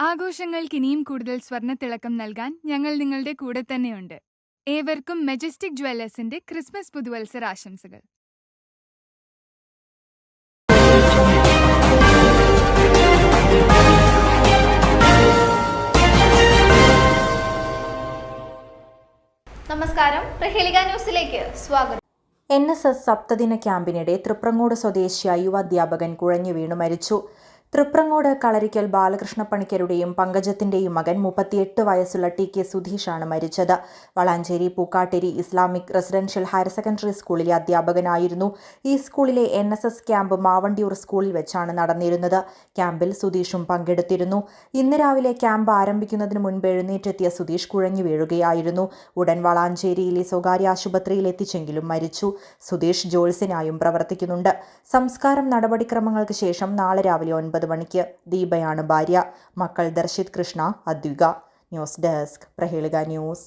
ആഘോഷങ്ങൾക്ക് ഇനിയും കൂടുതൽ സ്വർണത്തിളക്കം നൽകാൻ ഞങ്ങൾ നിങ്ങളുടെ കൂടെ തന്നെയുണ്ട്. ഏവർക്കും മെജസ്റ്റിക് ജ്വല്ലേഴ്സിന്റെ ക്രിസ്മസ് പുതുവത്സര ആശംസകൾ. നമസ്കാരം. പ്രഹേളിക ന്യൂസിലേക്ക് സ്വാഗതം. എൻ എസ് എസ് സപ്തദിന ക്യാമ്പിനിടെ തൃപ്രങ്ങോട് സ്വദേശിയായ യുവാധ്യാപകൻ കുഴഞ്ഞു വീണു മരിച്ചു. തൃപ്രങ്ങോട് കളരിക്കൽ ബാലകൃഷ്ണ പണിക്കരുടെയും പങ്കജത്തിന്റെയും മകൻ മുപ്പത്തിയെട്ട് വയസ്സുള്ള ടി കെ സുധീഷാണ് മരിച്ചത്. Valanchery Pookkatteri Islamic residential higher secondary സ്കൂളിലെ അധ്യാപകനായിരുന്നു. ഈ സ്കൂളിലെ N S S camp Mavandiyur സ്കൂളിൽ വെച്ചാണ് നടന്നിരുന്നത്. ക്യാമ്പിൽ സുധീഷും പങ്കെടുത്തിരുന്നു. ഇന്ന് രാവിലെ ക്യാമ്പ് ആരംഭിക്കുന്നതിന് മുൻപ് എഴുന്നേറ്റെത്തിയ സുധീഷ് കുഴഞ്ഞു വീഴുകയായിരുന്നു. ഉടൻ വളാഞ്ചേരിയിലെ സ്വകാര്യ ആശുപത്രിയിൽ എത്തിച്ചെങ്കിലും മരിച്ചു. സുധീഷ് ജോൾസിനായും പ്രവർത്തിക്കുന്നുണ്ട്. സംസ്കാരം നടപടിക്രമങ്ങൾക്ക് ശേഷം നാളെ രാവിലെ ഒൻപത് മണിക്ക് ദീപയാണ് ഭാര്യ. മക്കൾ Darshith Krishna Advika. News desk Prahelika news.